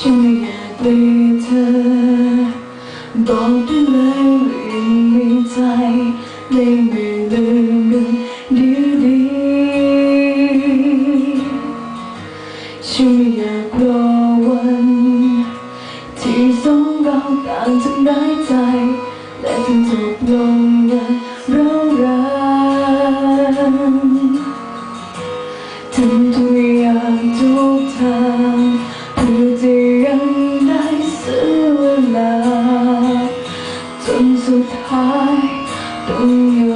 ฉันไม่อยากเลืมเธอ บอกได้เลยว่ายังมีใจในไม่ลืมกันดีดีๆฉันอยากรอวัน ที่สองเราต่างทำร้ายใจและถึงจบล สุดท้ายต้อง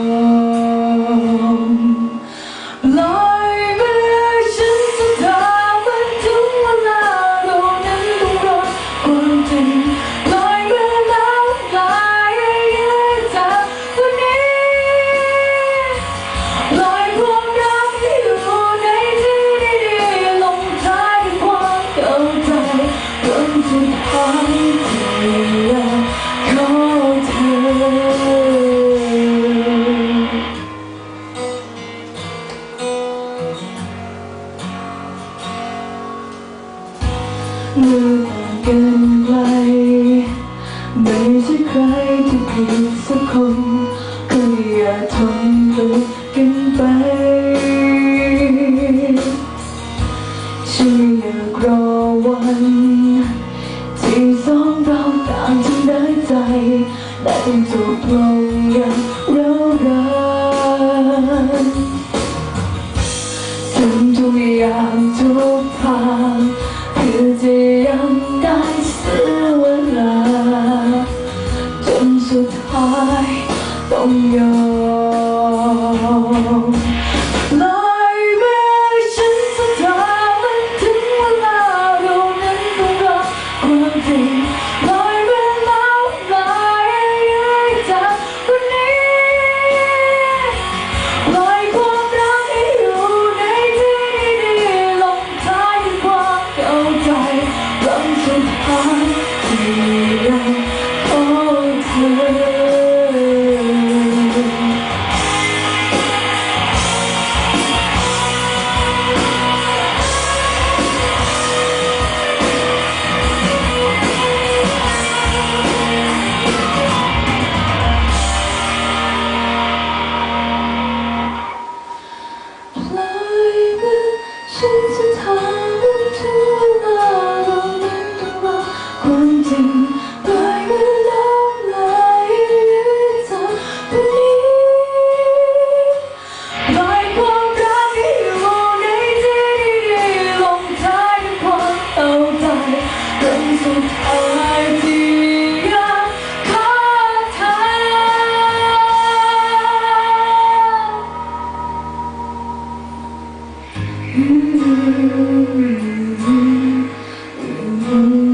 เมื่อต่างกันไกลไม่ใช่ใครที่ผิดสักคนก็อย่าทนฝืนกันไปฉันไม่อยากรอวันที่สองเราต่างทำได้ใจและต้จบลงอย่างเรารักทำทุกอย่างทุก สุดท้ายต้องยอมลอยมือฉันสุดท้ายมันถึงเวลาเรานั้นต้องรอความจริงลอยมือแล้วลายยืดจากวันนี้ปล่อยความรักให้อยู่ในที่ดีๆลงท้ายด้วยความเข้าใจรังสุดท้าย Mm-hmm.